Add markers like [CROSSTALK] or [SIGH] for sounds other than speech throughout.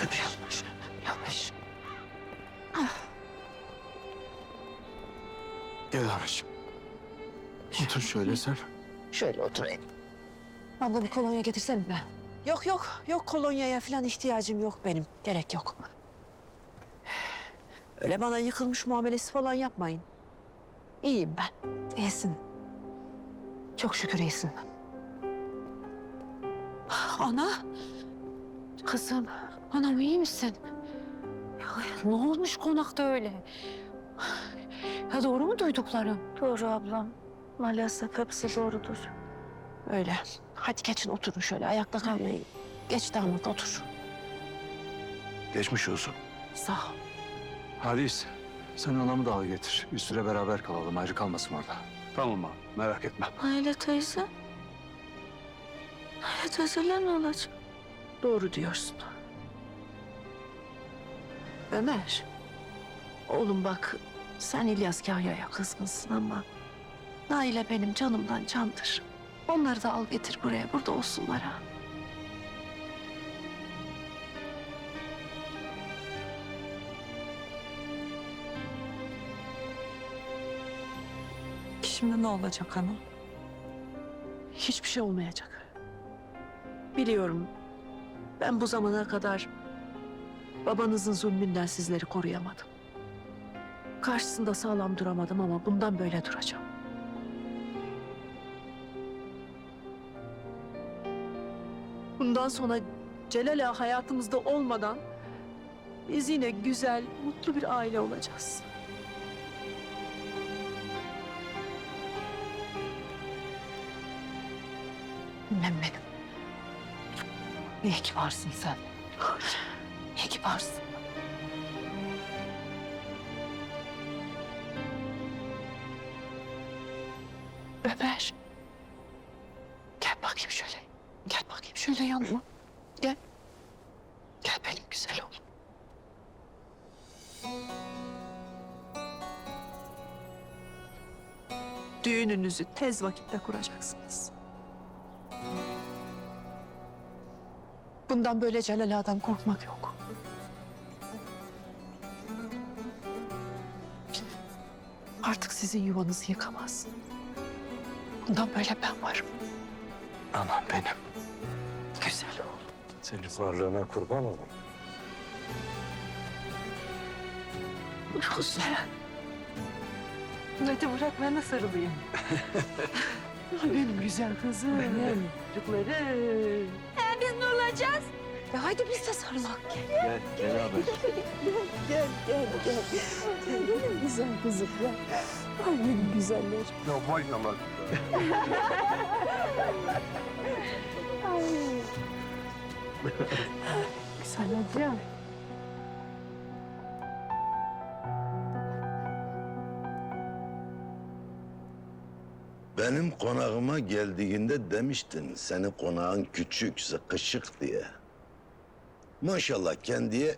Yavaş. Yavaş. Gel anacığım. Otur şöyle sen. Şöyle oturayım. Abla bir kolonya getirsene de. Yok yok yok kolonyaya falan ihtiyacım yok benim. Gerek yok. Öyle bana yıkılmış muamelesi falan yapmayın. İyiyim ben. İyisin. Çok şükür iyisin. Ana Kızım, anam iyi misin? Ya, ne olmuş konakta öyle? Ya doğru mu duyduklarım? Doğru ablam. Maalesef hepsi doğrudur. Öyle. Hadi geçin oturun şöyle ayakta kalmayın. Geç damat otur. Geçmiş olsun. Sağ ol. Halis, sen anamı da al getir. Bir süre beraber kalalım. Ayrı kalmasın orada. Tamam mı? Merak etme. Naile teyze. Naile teyzeler ne olacak? Doğru diyorsun. Ömer. Oğlum bak sen İlyas Kahya'ya kızgınsın ama Naile benim canımdan candır. Onları da al getir buraya. Burada olsunlar ha. Şimdi ne olacak hanım? Hiçbir şey olmayacak. Biliyorum. Ben bu zamana kadar babanızın zulmünden sizleri koruyamadım. Karşısında sağlam duramadım ama bundan böyle duracağım. Bundan sonra Celal hayatımızda olmadan biz yine güzel, mutlu bir aile olacağız. Annem benim. İyi ki varsın sen. İyi ki varsın. Ömer. Gel bakayım şöyle. Gel bakayım şöyle yanıma. Gel. Gel benim güzel oğlum. Düğününüzü tez vakitte kuracaksınız. Bundan böyle Celal Ağa'dan korkmak yok. Sizin yuvanızı yıkamaz. Bundan böyle ben varım. Anam benim. Güzel oğlum. Senin varlığına kurban olayım. Güzel. Hadi bırak ben de sarılayım. [LAUGHS] Benim güzel kızım. Çocukları. Biz ne olacağız? Ya haydi biz de sarılak. Gel, gel abi. Gel gel gel. Gel benim güzel kızım ya. Ay benim güzeller. Ya maşallah. Güzel hocam. Benim konağıma geldiğinde demiştin senin konağın küçük, sıkışık diye. Maşallah kendiye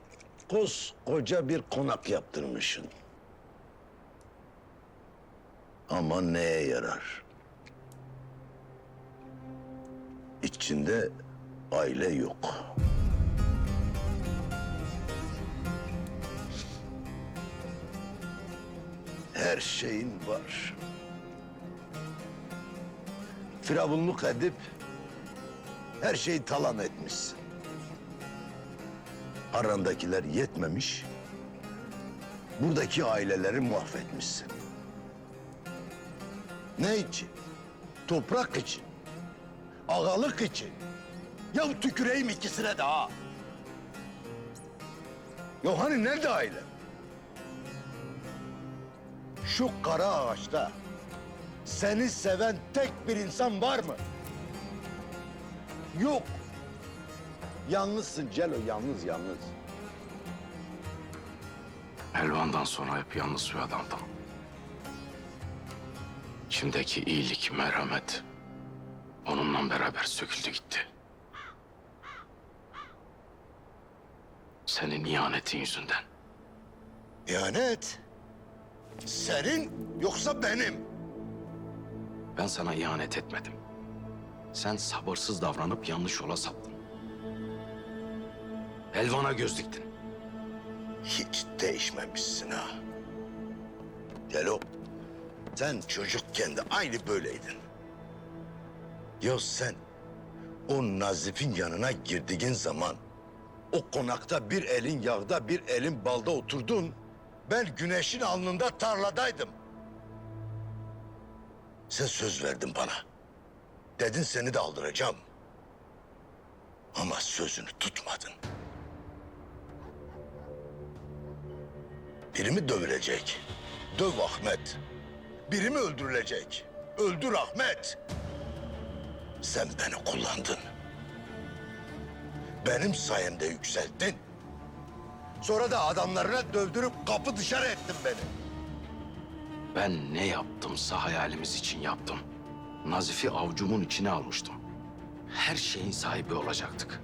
koskoca bir konak yaptırmışsın. Ama neye yarar? İçinde aile yok. Her şeyin var. Firavunluk edip her şeyi talan etmişsin. Arandakiler yetmemiş, buradaki aileleri mahvetmişsin. Ne için? Toprak için, ağalık için. Ya tüküreyim ikisine de ha. Ya hani nerede aile? Şu kara ağaçta seni seven tek bir insan var mı? Yok. Yalnızsın Celo, yalnız yalnız. Elvan'dan sonra hep yalnız bir adamdım. İçimdeki iyilik, merhamet onunla beraber söküldü gitti. Senin ihanetin yüzünden. İhanet. Senin yoksa benim. Ben sana ihanet etmedim. Sen sabırsız davranıp yanlış yola saptın. Elvan'a göz diktin. Hiç değişmemişsin ha. Celo, sen çocukken de aynı böyleydin. Ya sen o Nazif'in yanına girdiğin zaman o konakta bir elin yağda bir elin balda oturdun. Ben güneşin alnında tarladaydım. Sen söz verdin bana. Dedin seni de aldıracağım. Ama sözünü tutmadın. Biri mi dövülecek? Döv Ahmet. Biri mi öldürülecek? Öldür Ahmet. Sen beni kullandın. Benim sayemde yükselttin. Sonra da adamlarına dövdürüp kapı dışarı ettin beni. Ben ne yaptımsa hayalimiz için yaptım. Nazif'i avcumun içine almıştım. Her şeyin sahibi olacaktık.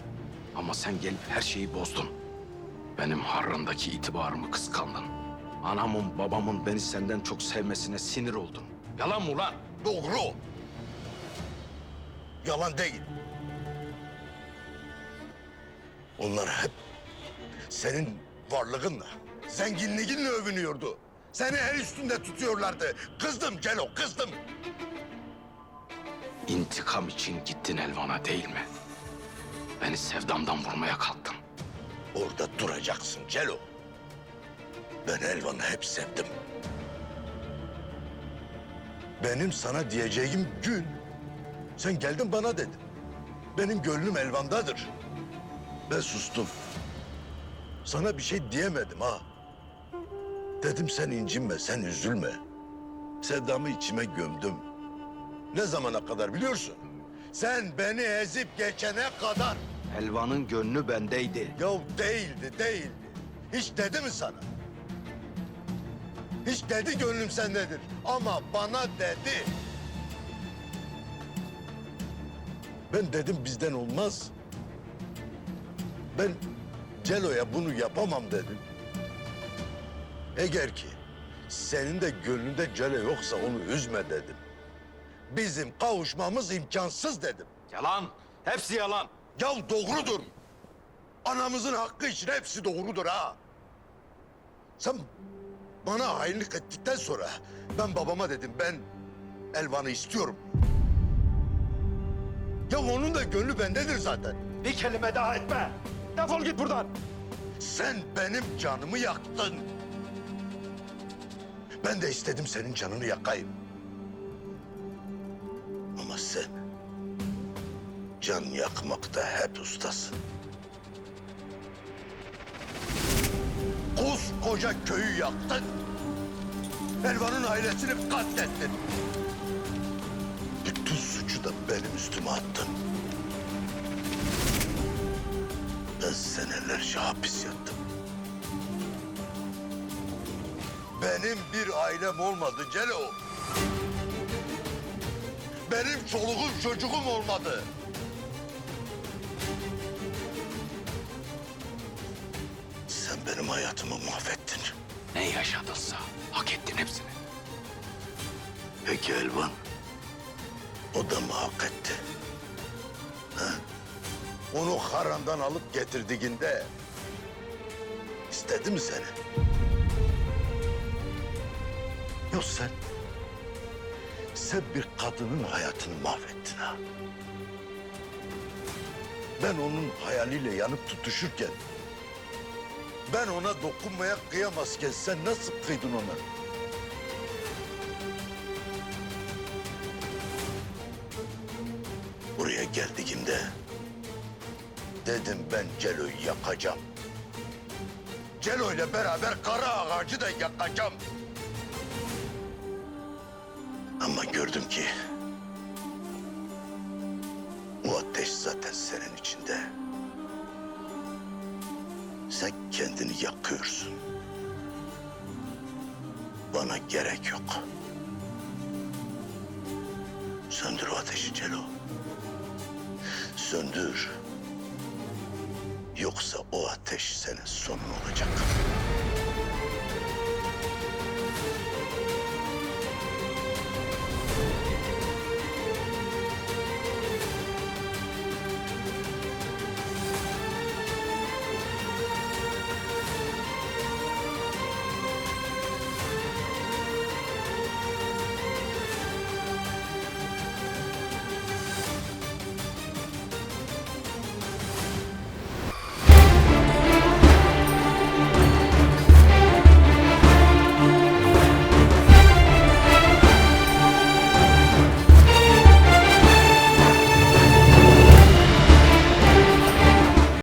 Ama sen gelip her şeyi bozdun. Benim harrandaki itibarımı kıskandın. Anamın babamın beni senden çok sevmesine sinir oldun. Yalan mı ulan? Doğru. Yalan değil. Onlar hep senin varlığınla, zenginliğinle övünüyordu. Seni el üstünde tutuyorlardı. Kızdım Celo, kızdım. İntikam için gittin Elvan'a değil mi? Beni sevdamdan vurmaya kalktın. Orada duracaksın Celo. Ben Elvan'ı hep sevdim. Benim sana diyeceğim gün sen geldin bana dedin. Benim gönlüm Elvan'dadır. Ben sustum. Sana bir şey diyemedim ha. Dedim sen incinme, sen üzülme. Sevdamı içime gömdüm. Ne zamana kadar biliyorsun? Sen beni ezip geçene kadar. Elvan'ın gönlü bendeydi. Ya değildi, değildi. Hiç dedi mi sana? Hiç dedi gönlüm sendedir. Ama bana dedi. Ben dedim bizden olmaz. Ben Celo'ya bunu yapamam dedim. Eğer ki senin de gönlünde Celo yoksa onu üzme dedim. Bizim kavuşmamız imkansız dedim. Yalan. Hepsi yalan. Ya doğrudur. Anamızın hakkı için hepsi doğrudur ha. Sen bana hainlik ettikten sonra ben babama dedim ben Elvan'ı istiyorum. Ya onun da gönlü bendedir zaten. Bir kelime daha etme. Defol git buradan. Sen benim canımı yaktın. Ben de istedim senin canını yakayım. Ama sen can yakmakta hep ustasın. Koskoca köyü yaktın. Elvan'ın ailesini katlettin. Bütün suçu da benim üstüme attın. Ben senelerce hapis yattım. Benim bir ailem olmadı Celo. Benim çoluğum çocuğum olmadı. Sen benim hayatımı mahvettin. Ne yaşadınsa hak ettin hepsini. Peki Elvan? O da mı hak etti? Ha? Onu harandan alıp getirdiğinde istedi mi seni? Yok sen, sen bir kadının hayatını mahvettin ha. Ben onun hayaliyle yanıp tutuşurken, ben ona dokunmaya kıyamazken sen nasıl kıydın ona? Buraya geldiğimde dedim ben Celo'yu yakacağım. Celo ile beraber kara ağacı da yakacağım. Ama gördüm ki Sen kendini yakıyorsun. Bana gerek yok. Söndür o ateşi Celo. Söndür. Yoksa o ateş senin sonun olacak.